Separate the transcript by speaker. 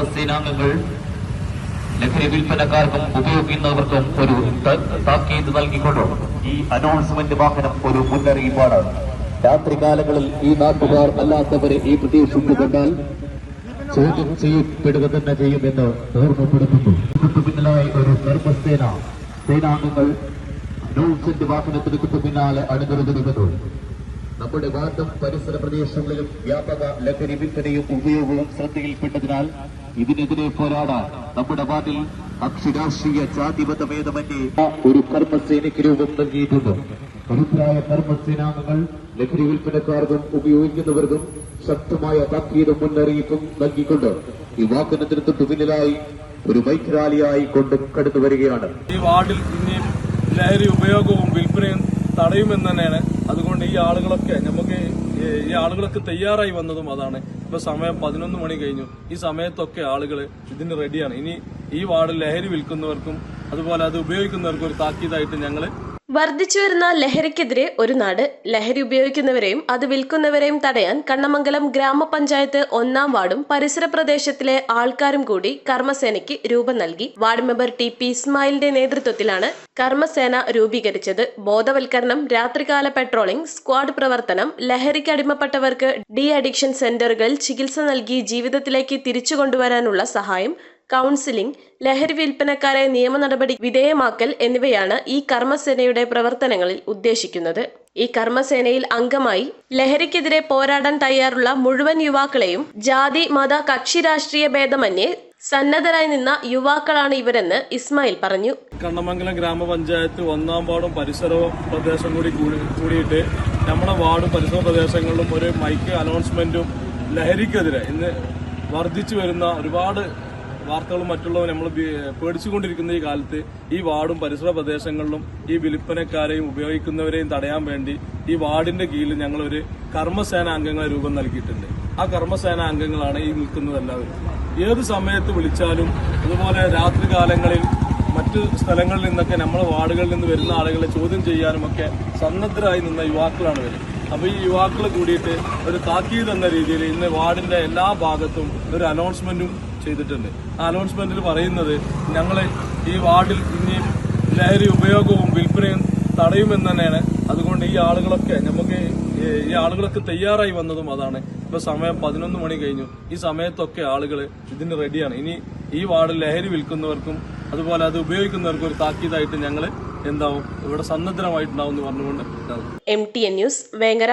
Speaker 1: കർമ്മസേനാംഗങ്ങൾ ലഹരി വിൽപ്പനക്കാർക്കും ഉപയോഗിക്കുന്നവർക്കും ഒരു താക്കീത് നൽകിക്കൊണ്ട് ഈ അനൗൺസ്മെന്റ് വാഹനം ഒരു മുന്നറിയിപ്പാണ്. രാത്രികാലങ്ങളിൽ ഈ നാട്ടുകാർ അല്ലാത്തവരെ ഈ പ്രദേശത്ത് കണ്ടാൽ ചോദ്യം ചെയ്യപ്പെടുക തന്നെ ചെയ്യുമെന്ന് ഓർമ്മപ്പെടുത്തുന്നു. പിന്നിലായി ഒരു സർവസേന സേനാംഗങ്ങൾ അനൗൺസ്മെന്റ് വാഹനത്തിന് പിന്നാലെ അണിനിരന്നിരിക്കുന്നു. നമ്മുടെ വാർഡും പരിസര പ്രദേശങ്ങളിലും വ്യാപക ലഹരി വിൽപ്പനയും ഉപയോഗവും ശ്രദ്ധയിൽപ്പെട്ടതിനാൽ ഇതിനെതിരെ പോരാടാൻ നമ്മുടെ നാട്ടിൽ അക്ഷരാഷ്ട്രീയ ജാതിമത ഭേദമന്യേ ഒരു കർമ്മസേനയ്ക്ക് രൂപം നൽകിയിട്ടുണ്ട്. കരുത്തരായ കർമ്മസേനാംഗങ്ങൾ ലഹരി വിൽപ്പനക്കാർക്കും ഉപയോഗിക്കുന്നവർക്കും ശക്തമായ താക്കീതും മുന്നറിയിപ്പും നൽകിക്കൊണ്ട് ഈ വാഹനത്തിന് തൊട്ടു പിന്നിലായി ഒരു ബൈക്ക് റാലിയായി കൊണ്ടും കടന്നു വരികയാണ്
Speaker 2: ഈ വാർഡിൽ ഇനിയും ലഹരി ഉപയോഗവും വിൽപ്പനയും തടയുമെന്ന് തന്നെയാണ്. അതുകൊണ്ട് ഈ ആളുകളൊക്കെ നമുക്ക് ഈ- ആളുകളൊക്കെ തയ്യാറായി വന്നതും അതാണ്. ഇപ്പൊ സമയം പതിനൊന്ന് മണി കഴിഞ്ഞു. ഈ സമയത്തൊക്കെ ആളുകൾ ഇതിന് റെഡിയാണ് ഇനി ഈ വാർഡ് ലഹരി വിൽക്കുന്നവർക്കും അതുപോലെ അത് ഉപയോഗിക്കുന്നവർക്കും ഒരു താക്കീതായിട്ട് ഞങ്ങൾ
Speaker 3: വർദ്ധിച്ചുവരുന്ന ലഹരിക്കെതിരെ ഒരു നാട് ലഹരി ഉപയോഗിക്കുന്നവരെയും അത് വിൽക്കുന്നവരെയും തടയാൻ കണ്ണമംഗലം ഗ്രാമപഞ്ചായത്ത് ഒന്നാം വാർഡും പരിസര പ്രദേശത്തിലെ ആൾക്കാരും കൂടി കർമ്മസേനയ്ക്ക് രൂപം നൽകി. വാർഡ് മെമ്പർ ടി പി ഇസ്മായിലിന്റെ നേതൃത്വത്തിലാണ് കർമ്മസേന രൂപീകരിച്ചത്. ബോധവൽക്കരണം രാത്രികാല പെട്രോളിംഗ് സ്ക്വാഡ് പ്രവർത്തനം ലഹരിക്ക് അടിമപ്പെട്ടവർക്ക് ഡി അഡിക്ഷൻ സെന്ററുകൾ ചികിത്സ നൽകി ജീവിതത്തിലേക്ക് തിരിച്ചു കൊണ്ടുവരാനുള്ള സഹായം കൗൺസിലിംഗ് ലഹരി വിൽപ്പനക്കാരെ നിയമ നടപടി വിധേയമാക്കൽ എന്നിവയാണ് ഈ കർമ്മസേനയുടെ പ്രവർത്തനങ്ങളിൽ ഉദ്ദേശിക്കുന്നത്. ഈ കർമ്മസേനയിൽ അംഗമായി ലഹരിക്കെതിരെ പോരാടാൻ തയ്യാറുള്ള മുഴുവൻ യുവാക്കളെയും ജാതി മത കക്ഷി രാഷ്ട്രീയ ഭേദമന്യേ സന്നദ്ധരായി നിന്ന യുവാക്കളാണ് ഇവരെന്ന് ഇസ്മായിൽ പറഞ്ഞു.
Speaker 2: കണ്ണമംഗലം ഗ്രാമപഞ്ചായത്ത് ഒന്നാം വാർഡും പരിസരവും പ്രദേശം കൂടി കൂടി- കൂടിയിട്ട് നമ്മുടെ വാർഡും പരിസര പ്രദേശങ്ങളിലും ഒരു മൈക്ക് അനൗൺസ്മെന്റും ലഹരിക്കെതിരെ ഇന്ന് വർദ്ധിച്ചു വരുന്ന ഒരുപാട് വാർത്തകളും മറ്റുള്ളവ നമ്മൾ പേടിച്ചുകൊണ്ടിരിക്കുന്ന ഈ കാലത്ത് ഈ വാർഡും പരിസര പ്രദേശങ്ങളിലും ഈ വിൽപ്പനക്കാരെയും ഉപയോഗിക്കുന്നവരെയും തടയാൻ വേണ്ടി ഈ വാർഡിന്റെ കീഴിൽ ഞങ്ങൾ ഒരു കർമ്മസേന അംഗങ്ങളെ രൂപം നൽകിയിട്ടുണ്ട്. ആ കർമ്മസേന അംഗങ്ങളാണ് ഈ നിൽക്കുന്നത് എല്ലാവരും. ഏത് സമയത്ത് വിളിച്ചാലും അതുപോലെ രാത്രി കാലങ്ങളിൽ മറ്റ് സ്ഥലങ്ങളിൽ നിന്നൊക്കെ നമ്മളെ വാർഡുകളിൽ നിന്ന് വരുന്ന ആളുകളെ ചോദ്യം ചെയ്യാനുമൊക്കെ സന്നദ്ധരായി നിന്ന യുവാക്കളാണ് വരുന്നത് അപ്പോൾ ഈ യുവാക്കൾ കൂടിയിട്ട് ഒരു താക്കീത് എന്ന രീതിയിൽ ഇന്ന് വാർഡിന്റെ എല്ലാ ഭാഗത്തും ഒരു അനൗൺസ്മെന്റും ചെയ്തിട്ടുണ്ട്. അനൗൺസ്മെന്റിൽ പറയുന്നത് ഞങ്ങൾ ഈ വാർഡിൽ ഇനിയും ലഹരി ഉപയോഗവും വിൽപ്പനയും തടയുമെന്ന് തന്നെയാണ്. അതുകൊണ്ട് ഈ ആളുകളൊക്കെ നമുക്ക് ഈ- ഈ ആളുകളൊക്കെ തയ്യാറായി വന്നതും അതാണ്. ഇപ്പൊ സമയം പതിനൊന്ന് മണി കഴിഞ്ഞു. ഈ സമയത്തൊക്കെ ആളുകൾ ഇതിന് റെഡിയാണ് ഇനി ഈ വാർഡിൽ ലഹരി വിൽക്കുന്നവർക്കും അതുപോലെ അത് ഉപയോഗിക്കുന്നവർക്കും ഒരു താക്കീതായിട്ട് ഞങ്ങൾ എന്താവും? ഇവിടെ സന്നദ്ധമായിട്ടുണ്ടാവും എന്ന് പറഞ്ഞുകൊണ്ട്
Speaker 3: M T N news Vengara